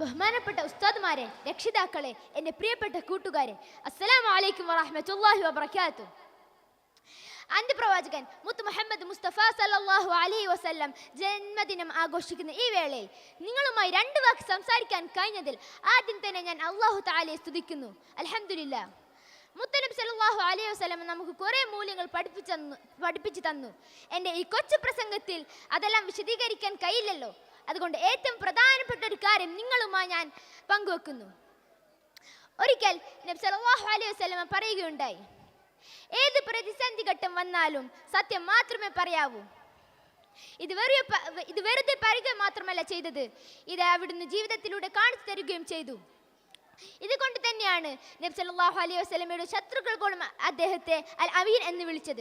ബഹുമാനപ്പെട്ട ഉസ്താദ്മാരെ രക്ഷിതാക്കളെ എന്റെ പ്രിയപ്പെട്ട കൂട്ടുകാരെ അസ്സലാമു അലൈക്കും വറഹ്മത്തുള്ളാഹി അന്ത്യ പ്രവാചകൻ മുത്ത് മുഹമ്മദ് മുസ്തഫ സല്ലല്ലാഹു അലൈഹി വസല്ലം ജന്മദിനം ആഘോഷിക്കുന്ന ഈ വേളയിൽ നിങ്ങളുമായി രണ്ട് വാക്ക് സംസാരിക്കാൻ കഴിഞ്ഞതിൽ ആദ്യം തന്നെ ഞാൻ അള്ളാഹു താലയെ സ്തുതിക്കുന്നു. അലഹമില്ല മുത്തനബി സല്ലല്ലാഹു അലൈഹി വസ്ലം നമുക്ക് കുറേ മൂല്യങ്ങൾ പഠിപ്പിച്ചു തന്നു പഠിപ്പിച്ചു തന്നു. എന്റെ ഈ കൊച്ചു പ്രസംഗത്തിൽ അതെല്ലാം വിശദീകരിക്കാൻ കഴിയില്ലല്ലോ. അതുകൊണ്ട് ഏറ്റവും പ്രധാനപ്പെട്ട നിങ്ങളുമായി ഞാൻ പങ്കുവെക്കുന്നു. ഒരിക്കൽ നബി സല്ലല്ലാഹു അലൈഹി വസല്ലമ പറയുകയുണ്ടായി ഏത് പ്രതിസന്ധി ഘട്ടം വന്നാലും സത്യം മാത്രമേ പറയാവൂ. ഇത് വെറുതെ പ- ഇത് വെറുതെ പറയുക മാത്രമല്ല ചെയ്തത്. ഇത് അവിടുന്ന് ജീവിതത്തിലൂടെ കാണിച്ചു തരികയും ചെയ്തു. ഇതുകൊണ്ട് തന്നെയാണ് നബി സല്ലല്ലാഹു അലൈഹി വസല്ലമയുടെ ശത്രുക്കൾ അദ്ദേഹത്തെ അൽ അമീൻ എന്ന് വിളിച്ചത്.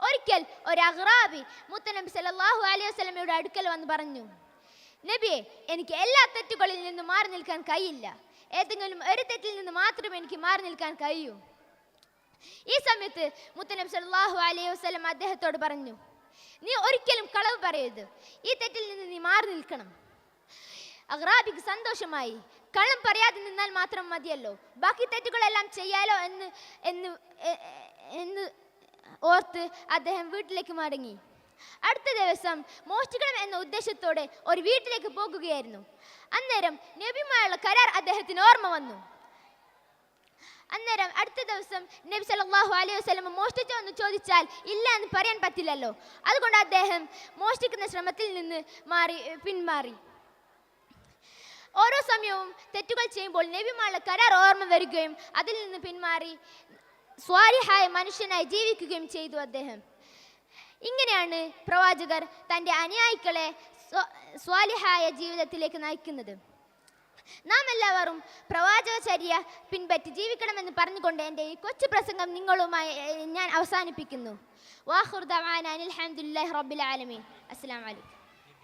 ഒരിക്കൽ ഒരു അഹ്റാബി മുത്തനബി സല്ലല്ലാഹു അലൈഹി വസല്ലമയുടെ അടുക്കൽ വന്ന് പറഞ്ഞു നബിയെ എനിക്ക് എല്ലാ തെറ്റുകളിൽ നിന്നും മാറി നിൽക്കാൻ കഴിയില്ല. ഏതെങ്കിലും ഒരു തെറ്റിൽ നിന്ന് മാത്രമേ എനിക്ക് മാറി നിൽക്കാൻ കഴിയൂ. ഈ സമയത്ത് മുത്തനബി സല്ലല്ലാഹു അലൈഹി വസ്ലം അദ്ദേഹത്തോട് പറഞ്ഞു നീ ഒരിക്കലും കളവ് പറയരുത്. ഈ തെറ്റിൽ നിന്ന് നീ മാറി നിൽക്കണം. അഗ്രാബിക്ക് സന്തോഷമായി. കള്ളം പറയാതെ നിന്നാൽ മാത്രം മതിയല്ലോ. ബാക്കി തെറ്റുകളെല്ലാം ചെയ്യാലോ എന്ന് എന്ന് എന്ന് ഓർത്ത് അദ്ദേഹം വീട്ടിലേക്ക് മടങ്ങി. അടുത്ത ദിവസം മോഷ്ടിക്കണം എന്ന ഉദ്ദേശത്തോടെ ഒരു വീട്ടിലേക്ക് പോകുകയായിരുന്നു. അന്നേരം നബിയുമായുള്ള കരാർ അദ്ദേഹത്തിന് ഓർമ്മ വന്നു. അന്നേരം അടുത്ത ദിവസം നബി സല്ലല്ലാഹു അലൈഹി വസ്ലം മോഷ്ടിച്ചോ എന്ന് ചോദിച്ചാൽ ഇല്ല എന്ന് പറയാൻ പറ്റില്ലല്ലോ. അതുകൊണ്ട് അദ്ദേഹം മോഷ്ടിക്കുന്ന ശ്രമത്തിൽ നിന്ന് മാറി പിന്മാറി. ഓരോ സമയവും തെറ്റുകൾ ചെയ്യുമ്പോൾ നബിമാരുടെ കരാർ ഓർമ്മ വരികയും അതിൽ നിന്ന് പിന്മാറി സ്വാരിഹായ മനുഷ്യനായി ജീവിക്കുകയും ചെയ്തു അദ്ദേഹം. ഇങ്ങനെയാണ് പ്രവാചകർ തന്റെ അനുയായികളെ സ്വ- സ്വാലിഹായ ജീവിതത്തിലേക്ക് നയിക്കുന്നത്. നാം എല്ലാവരും പ്രവാചകചര്യ പിൻപറ്റി ജീവിക്കണമെന്ന് പറഞ്ഞുകൊണ്ട് എന്റെ ഈ കൊച്ചു പ്രസംഗം നിങ്ങളുമായി ഞാൻ അവസാനിപ്പിക്കുന്നു. വാഹുർദാൻ അലഹമുല്ലാ റബ്ബിൽ ആലമീൻ. അസ്സാം വലൈക്കും